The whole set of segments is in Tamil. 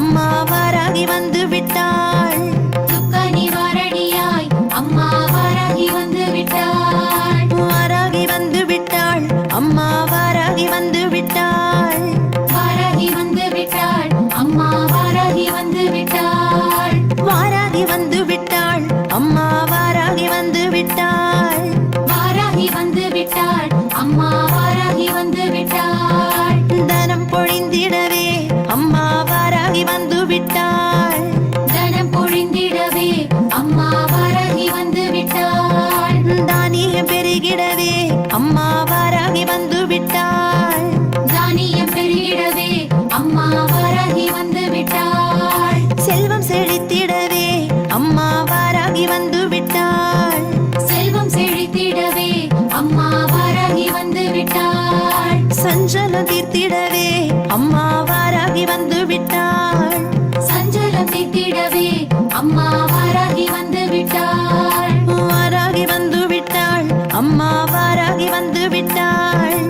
அம்மா வாராகி வந்து விட்டாள் அம்மா வாராகி வந்து விட்டாள். தானியம் பெருகிடவே அம்மா வாராகி வந்து விட்டாள். தானியம் பெருகிடவே அம்மா வாராகி வந்து விட்டாள். செல்வம் செழித்திடவே அம்மா வாராகி வந்து விட்டாள். செல்வம் செழித்திடவே அம்மா வாராகி வந்து விட்டாள். சஞ்சலம் தீர்த்திடவே அம்மா வாராகி வந்து விட்டாள். அம்மா வாராகி வந்து விட்டாள்.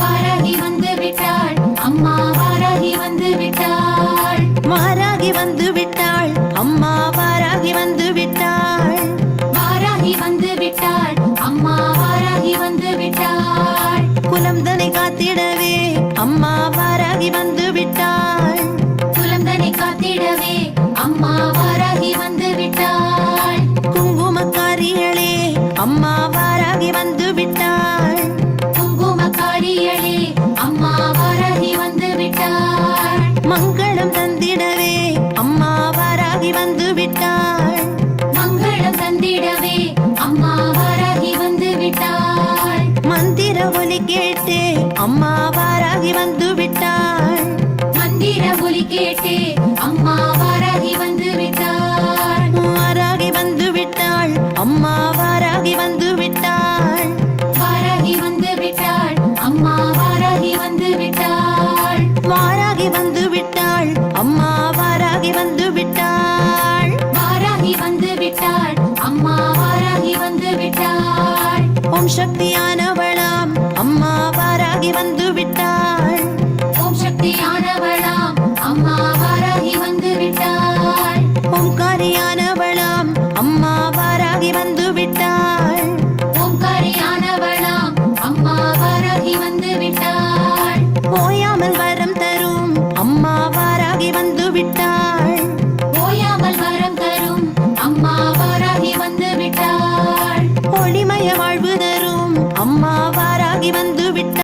வாராகி வந்து விட்டாள். அம்மா வாராகி வந்து விட்டாள். வாராகி வந்து விட்டாள். அம்மா வாராகி வந்து விட்டாள். வாராகி வந்து விட்டாள். அம்மா வாராகி வந்து விட்டாள். குலம் தனை காத்திடவே அம்மா வாராகி வந்து விட்டாள். குலந்தனை காத்திடவே மங்களம் தந்திடவே அம்மா வாராகி வந்து விட்டாள். மங்களம் தந்திடவே அம்மா வாராகி வந்து விட்டாள். மந்திர ஒலி கேட்டு அம்மா வாராகி வந்து விட்டாள். மந்திர ஒலி கேட்டு அம்மா வாராகி வந்து விட்டாள். ஓம் சக்தியானவளாம். அம்மா வாராகி வந்து விட்டாள் ஓம் சக்தியானவளாம். அம்மா வாராகி வந்து விட்டாள் ஓம்காரியானவளாம். அம்மா வாராகி வந்து விட்டாள்